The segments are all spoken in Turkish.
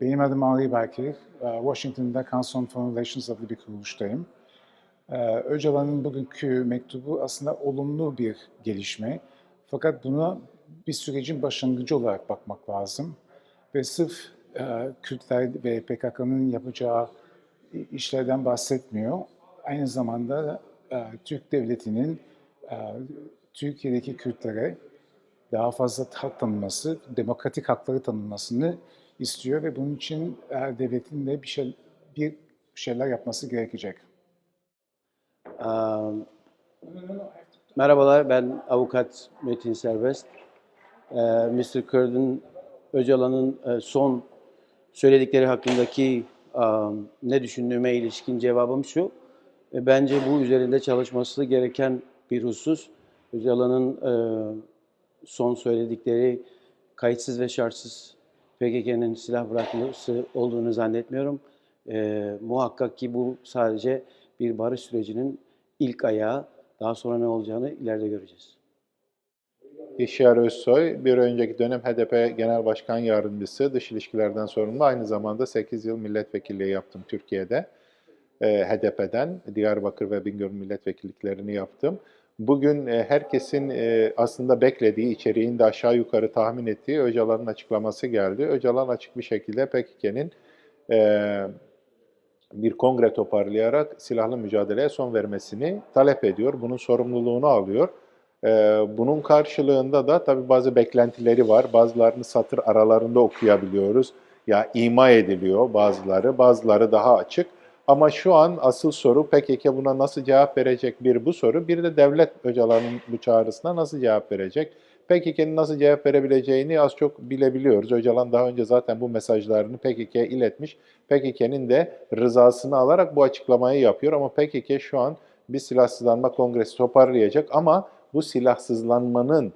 Benim adım Ali Bakir. Ee, Washington'da Council on Foreign Relations adlı bir kuruluştayım. Ee, Öcalan'ın bugünkü mektubu aslında olumlu bir gelişme. Fakat buna bir sürecin başlangıcı olarak bakmak lazım. Ve sırf e, Kürtler ve PKK'nın yapacağı işlerden bahsetmiyor. Aynı zamanda e, Türk Devleti'nin e, Türkiye'deki Kürtlere daha fazla hak tanınması, demokratik hakları tanınmasını istiyor ve bunun için e, devletin de bir, şey, bir şeyler yapması gerekecek. Aa, Merhabalar, ben avukat Metin Serbest. Ee, Mr. Kurd'un, Öcalan'ın e, son söyledikleri hakkındaki a, ne düşündüğüme ilişkin cevabım şu. E, Bence bu üzerinde çalışması gereken bir husus. Öcalan'ın e, son söyledikleri kayıtsız ve şartsız PKK'nın silah bırakması olduğunu zannetmiyorum. E, muhakkak ki bu sadece bir barış sürecinin ilk ayağı. Daha sonra ne olacağını ileride göreceğiz. İşyar Özsoy, bir önceki dönem HDP Genel Başkan Yardımcısı, dış ilişkilerden sorumlu. Aynı zamanda 8 yıl milletvekilliği yaptım Türkiye'de. Ee, HDP'den Diyarbakır ve Bingöl milletvekilliklerini yaptım. Bugün e, herkesin e, aslında beklediği, içeriğini de aşağı yukarı tahmin ettiği Öcalan'ın açıklaması geldi. Öcalan açık bir şekilde PKK'nin e, bir kongre toparlayarak silahlı mücadeleye son vermesini talep ediyor. Bunun sorumluluğunu alıyor. Bunun karşılığında da tabii bazı beklentileri var. Bazılarını satır aralarında okuyabiliyoruz. Ya ima ediliyor bazıları, bazıları daha açık. Ama şu an asıl soru PKK buna nasıl cevap verecek bir bu soru. Bir de devlet Öcalan'ın bu çağrısına nasıl cevap verecek? PKK'nın nasıl cevap verebileceğini az çok bilebiliyoruz. Öcalan daha önce zaten bu mesajlarını PKK'ya iletmiş. PKK'nin de rızasını alarak bu açıklamayı yapıyor ama PKK şu an bir silahsızlanma kongresi toparlayacak ama bu silahsızlanmanın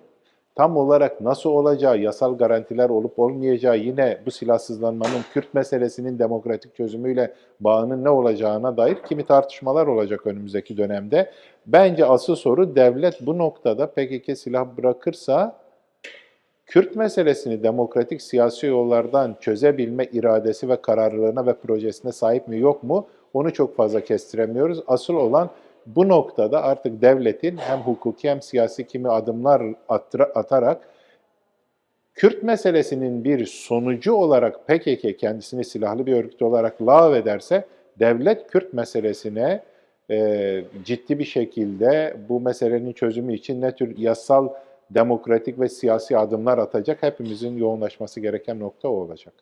tam olarak nasıl olacağı, yasal garantiler olup olmayacağı yine bu silahsızlanmanın Kürt meselesinin demokratik çözümüyle bağının ne olacağına dair kimi tartışmalar olacak önümüzdeki dönemde. Bence asıl soru devlet bu noktada PKK silah bırakırsa Kürt meselesini demokratik siyasi yollardan çözebilme iradesi ve kararlılığına ve projesine sahip mi yok mu onu çok fazla kestiremiyoruz. Asıl olan bu noktada artık devletin hem hukuki hem siyasi kimi adımlar atarak Kürt meselesinin bir sonucu olarak PKK kendisini silahlı bir örgüt olarak lağvederse devlet Kürt meselesine e, ciddi bir şekilde bu meselenin çözümü için ne tür yasal, demokratik ve siyasi adımlar atacak hepimizin yoğunlaşması gereken nokta o olacak.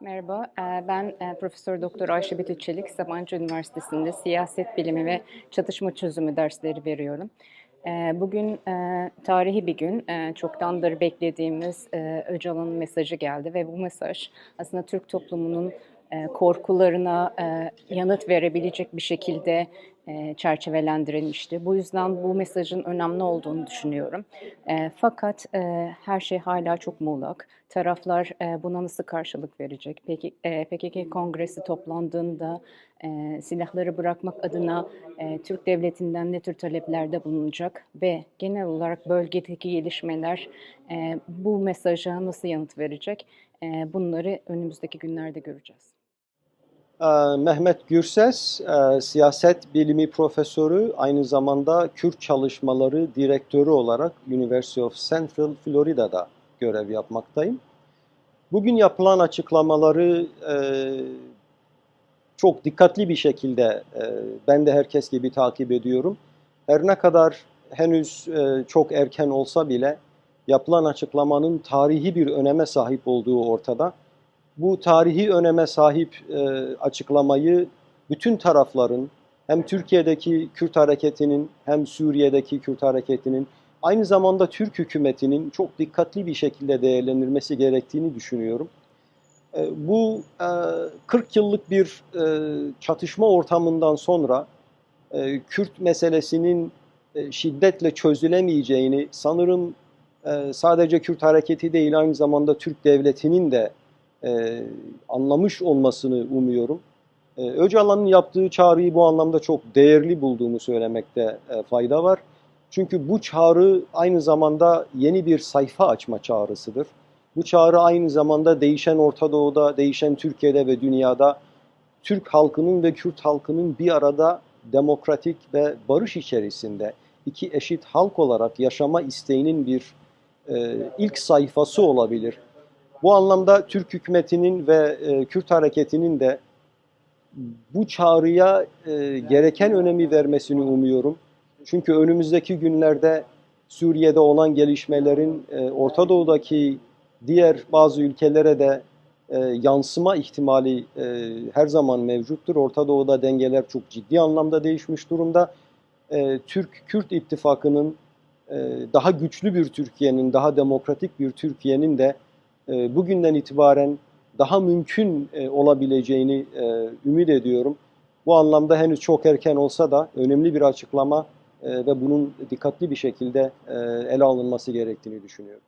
Merhaba, e, ben e, Profesör Doktor Ayşe Betül Çelik, Sabancı Üniversitesi'nde siyaset bilimi ve çatışma çözümü dersleri veriyorum. E, Bugün tarihi bir gün, çoktandır beklediğimiz Öcalan'ın mesajı geldi ve bu mesaj aslında Türk toplumunun korkularına yanıt verebilecek bir şekilde çerçevelendirilmişti. Bu yüzden bu mesajın önemli olduğunu düşünüyorum. Fakat her şey hala çok muğlak. Taraflar buna nasıl karşılık verecek? Peki PKK kongresi toplandığında silahları bırakmak adına Türk devletinden ne tür taleplerde bulunacak ve genel olarak bölgedeki gelişmeler bu mesaja nasıl yanıt verecek? Bunları önümüzdeki günlerde göreceğiz. Ee, Mehmet Gürses, e, siyaset bilimi profesörü, aynı zamanda Kürt çalışmaları direktörü olarak University of Central Florida'da görev yapmaktayım. Bugün yapılan açıklamaları e, çok dikkatli bir şekilde e, ben de herkes gibi takip ediyorum. Her ne kadar henüz çok erken olsa bile yapılan açıklamanın tarihi bir öneme sahip olduğu ortada bu tarihi öneme sahip e, açıklamayı bütün tarafların hem Türkiye'deki Kürt hareketinin hem Suriye'deki Kürt hareketinin aynı zamanda Türk hükümetinin çok dikkatli bir şekilde değerlendirmesi gerektiğini düşünüyorum. E, bu e, 40 yıllık bir e, çatışma ortamından sonra e, Kürt meselesinin e, şiddetle çözülemeyeceğini sanırım e, sadece Kürt hareketi değil aynı zamanda Türk devletinin de e, anlamış olmasını umuyorum. E, Öcalan'ın yaptığı çağrıyı bu anlamda çok değerli bulduğumu söylemekte e, fayda var. Çünkü bu çağrı aynı zamanda yeni bir sayfa açma çağrısıdır. Bu çağrı aynı zamanda değişen Orta Doğu'da, değişen Türkiye'de ve dünyada Türk halkının ve Kürt halkının bir arada demokratik ve barış içerisinde iki eşit halk olarak yaşama isteğinin bir e, ilk sayfası olabilir. Bu anlamda Türk hükümetinin ve e, Kürt hareketinin de bu çağrıya e, gereken önemi vermesini umuyorum. Çünkü önümüzdeki günlerde Suriye'de olan gelişmelerin e, Orta Doğu'daki diğer bazı ülkelere de e, yansıma ihtimali e, her zaman mevcuttur. Orta Doğu'da dengeler çok ciddi anlamda değişmiş durumda. E, Türk-Kürt ittifakının e, daha güçlü bir Türkiye'nin, daha demokratik bir Türkiye'nin de e, bugünden itibaren daha mümkün e, olabileceğini e, ümit ediyorum. Bu anlamda henüz çok erken olsa da önemli bir açıklama ve bunun dikkatli bir şekilde ele alınması gerektiğini düşünüyorum.